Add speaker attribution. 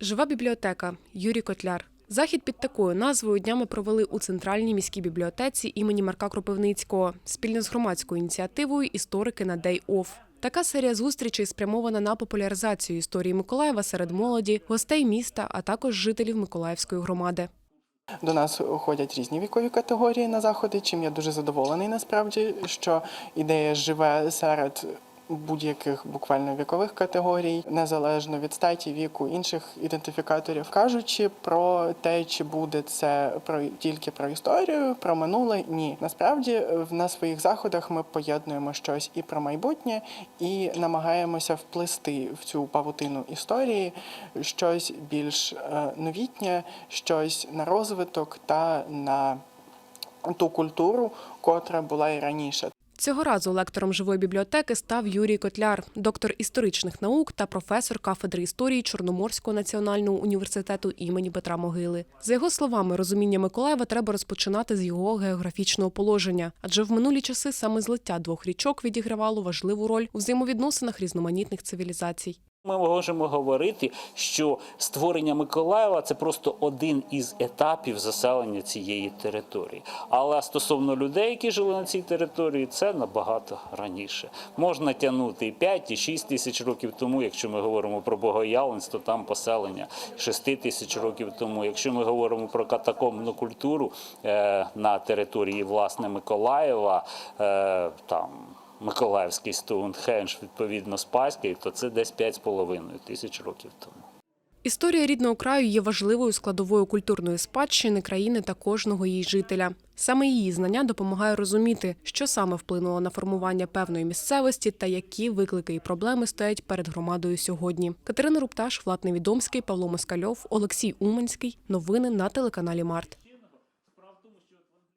Speaker 1: Жива бібліотека Юрій Котляр. Захід під такою назвою днями провели у центральній міській бібліотеці імені Марка Кропивницького спільно з громадською ініціативою Історики на Day Off. Така серія зустрічей спрямована на популяризацію історії Миколаєва серед молоді, гостей міста, а також жителів Миколаївської громади.
Speaker 2: До нас ходять різні вікові категорії на заходи, чим я дуже задоволений насправді, що ідея живе серед будь-яких буквально вікових категорій, незалежно від статі, віку, інших ідентифікаторів. Кажучи про те, чи буде це про тільки про історію, про минуле, ні. Насправді на своїх заходах ми поєднуємо щось і про майбутнє, і намагаємося вплести в цю павутину історії щось більш е, новітнє, щось на розвиток та на ту культуру, котра була і раніше.
Speaker 1: Цього разу лектором живої бібліотеки став Юрій Котляр, доктор історичних наук та професор кафедри історії Чорноморського національного університету імені Петра Могили. За його словами, розуміння Миколаєва треба розпочинати з його географічного положення, адже в минулі часи саме злиття двох річок відігравало важливу роль у взаємовідносинах різноманітних цивілізацій.
Speaker 3: Ми можемо говорити, що створення Миколаєва це просто один із етапів заселення цієї території. Але стосовно людей, які жили на цій території, це набагато раніше. Можна тягнути і 5, і 6 тисяч років тому, якщо ми говоримо про Богоявленськ, то там поселення 6 тисяч років тому. Якщо ми говоримо про катакомбну культуру е, на території власне Миколаєва, е, там. Миколаївський Стоунхендж, відповідно Спаський, то це десь 5,5 тисяч років тому.
Speaker 1: Історія рідного краю є важливою складовою культурної спадщини країни та кожного її жителя. Саме її знання допомагає розуміти, що саме вплинуло на формування певної місцевості та які виклики і проблеми стоять перед громадою сьогодні. Катерина Рупташ, Влад Невідомський, Павло Москальов, Олексій Уманський. Новини на телеканалі Март.